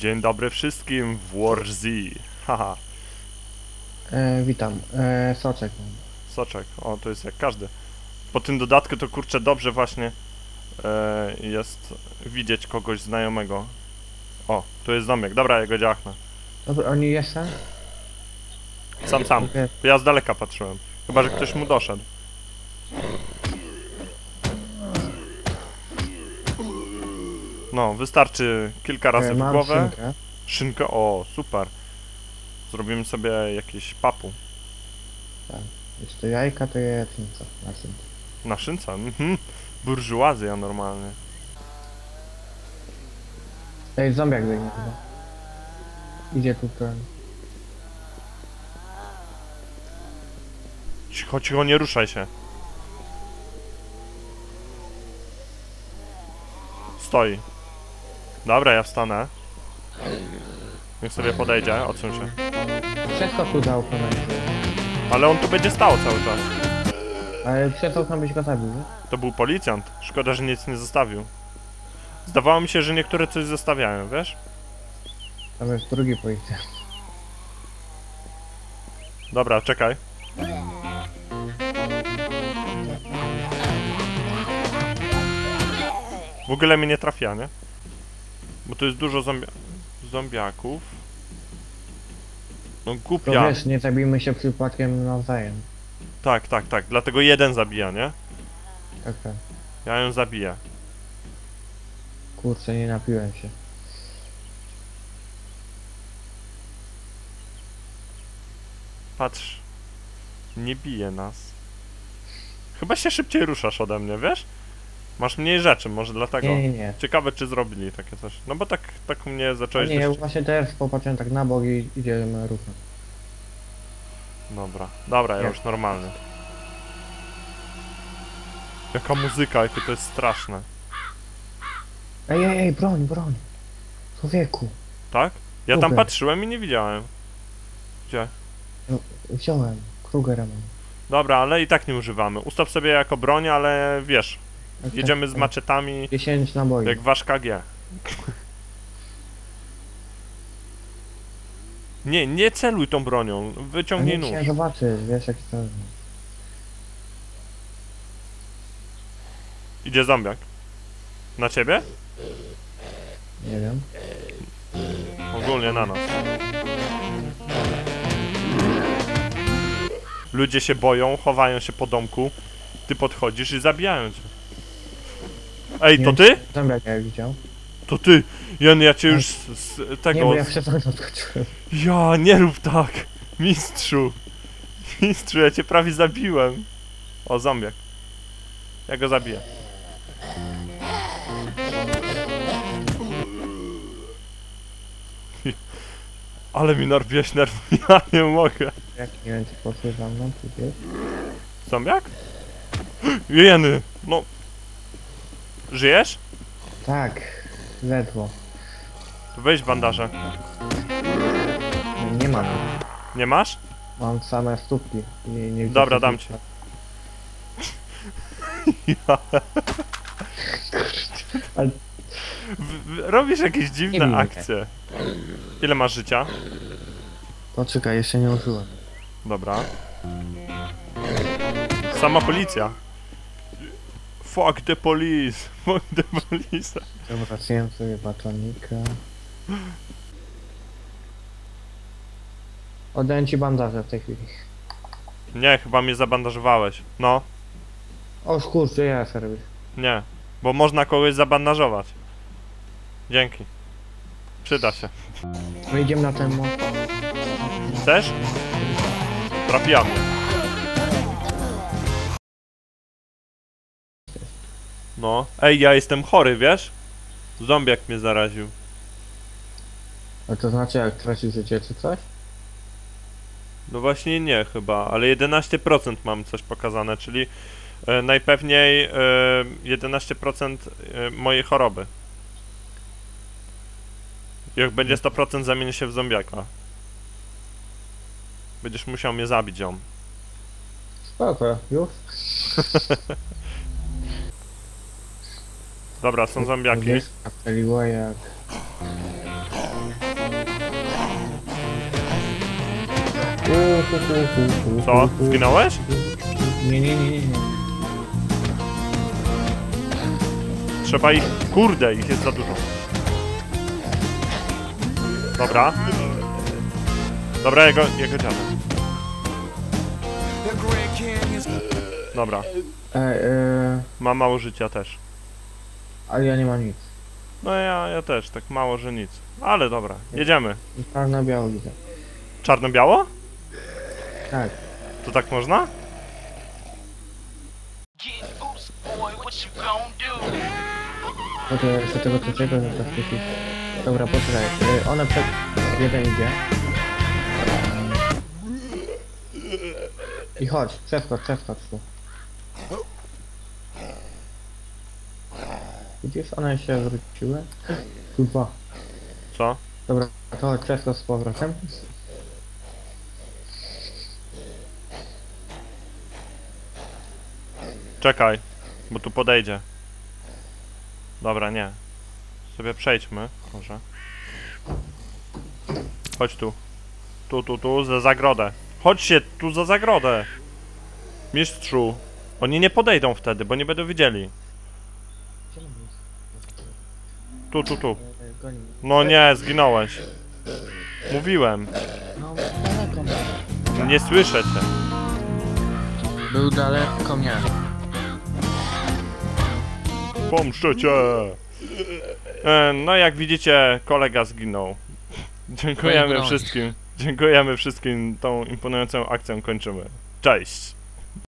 Dzień dobry wszystkim w War Z. Haha, E, witam. E, soczek soczek. O, to jest jak każdy. Po tym dodatku to kurczę dobrze właśnie e, jest widzieć kogoś znajomego. O, tu jest zombiak. Dobra, ja go dziachnę. Dobra, oni jestem? Sam, sam. Ja z daleka patrzyłem. Chyba, że ktoś mu doszedł. No, wystarczy kilka razy E, w mam głowę. szynkę. Szynkę, o, super. Zrobimy sobie jakiś papu. Jest to jajka, to jajecznica. Na szynce. Na szynce? Mhm. Burżuazja normalnie. Ej, zombiak biegnie chyba. Idzie tu ten. Cicho, cicho, nie ruszaj się. Stoi. Dobra, ja wstanę. Niech sobie podejdzie, odsuń się. Za okno będzie. Ale on tu będzie stał cały czas. Ale przez okno byś go zabił, nie? To był policjant. Szkoda, że nic nie zostawił. Zdawało mi się, że niektóre coś zostawiają, wiesz? Tam jest drugi policjant. Dobra, czekaj. W ogóle mnie nie trafia, nie? Bo tu jest dużo zombia zombiaków. No To głupia. wiesz, nie zabijmy się przypadkiem nawzajem. Tak, tak, tak. Dlatego jeden zabija, nie? Tak, tak. Ja ją zabiję. Kurczę, nie napiłem się. Patrz. Nie bije nas. Chyba się szybciej ruszasz ode mnie, wiesz? Masz mniej rzeczy, może dlatego. Nie, nie, nie. Ciekawe, czy zrobili takie coś. No bo tak, tak u mnie zacząłeś nie, ja dość... właśnie teraz popatrzyłem tak na bok i idziemy ruchem. Dobra, dobra, ja już normalny. Jaka muzyka, jakie to jest straszne. Ej, ej, ej, broń, broń. Człowieku, Tak? Ja tam Kruger. patrzyłem i nie widziałem. Gdzie? wziąłem. Krugera mam. Dobra, ale i tak nie używamy. Ustaw sobie jako broń, ale wiesz, Tak, jedziemy z maczetami 10 naboi. jak wasz KG. Nie, nie celuj tą bronią, wyciągnij nie nóż. chciałem zobaczyć, wiesz jaki to. Idzie zombiak. Na ciebie? Nie wiem. Ogólnie na nas. Ludzie się boją, chowają się po domku. Ty podchodzisz i zabijają cię. Ej, to Nie. ty? Zombiak jak widział. To ty! Jan, ja cię już z, z Nie, tego... bo ja przez okno. Ja, nie rób tak! Mistrzu! Mistrzu, ja cię prawie zabiłem. O, zombiak. Ja go zabiję. Ale mi narbiłeś nerw, ja nie mogę. Jak nie wiem, czy poszły za mną, czy gdzieś. Zombiak? Jeny, no... Żyjesz? Tak, ledwo. To weź bandaże. Nie mam. Nie masz? Mam same stópki. I nie widzę Dobra, dam ci. Ja. Ale- W- w- Robisz jakieś Nie dziwne akcje. Ile masz życia? Poczekaj, jeszcze nie użyłem. Dobra. Sama policja. Fuck the police. Fuck the police. Zjem sobie batonika. Oddaję ci bandaże w tej chwili. Nie, chyba mnie zabandażowałeś. No, O kurczę, ja serwis. nie. Bo można kogoś zabandażować. Dzięki. Przyda się. My idziemy na ten most. Chcesz? Trafiła No. Ej, ja jestem chory, wiesz? Zombiak mnie zaraził. A to znaczy jak traci życie czy coś? No właśnie nie chyba, ale 11% mam coś pokazane, czyli e, najpewniej e, 11% e, mojej choroby. Jak będzie 100% zamieni się w zombiaka. Będziesz musiał mnie zabić ją. Spoko, już? Dobra, są zombiaki. Zapaliła. Co? Zginąłeś? Nie, nie, nie, nie. Trzeba ich... Kurde, ich jest za dużo. Dobra. Dobra, jego, jego dziadek. Dobra. E, e. Ma mało życia też ale ja nie mam nic. No ja, ja też, tak mało, że nic. Ale dobra, jedziemy. Czarno-biało widzę. Czarno-biało? Tak. To tak można? What you gon' do? To tego trzeciego, no to wcześniej. Dobra, poczekaj. E, ona przed... Jeden idzie. I chodź, przeskocz, przeskocz tu. Widzisz, one się wróciły. Kurwa. Co? Dobra, to chodź, przeskocz z powrotem. Czekaj, bo tu podejdzie. Dobra, nie. Sobie przejdźmy, może. Chodź tu. Tu, tu, tu, za zagrodę. Chodźcie tu za zagrodę. Mistrzu. Oni nie podejdą wtedy, bo nie będą widzieli. Tu, tu, tu. E, Goni mnie. No nie, zginąłeś. Mówiłem. No, daleko mnie. Nie słyszę cię. Był daleko mnie. Pomszczę cię! E, No jak widzicie, kolega zginął. Dziękujemy wszystkim. Dziękujemy wszystkim. Tą imponującą akcją kończymy. Cześć!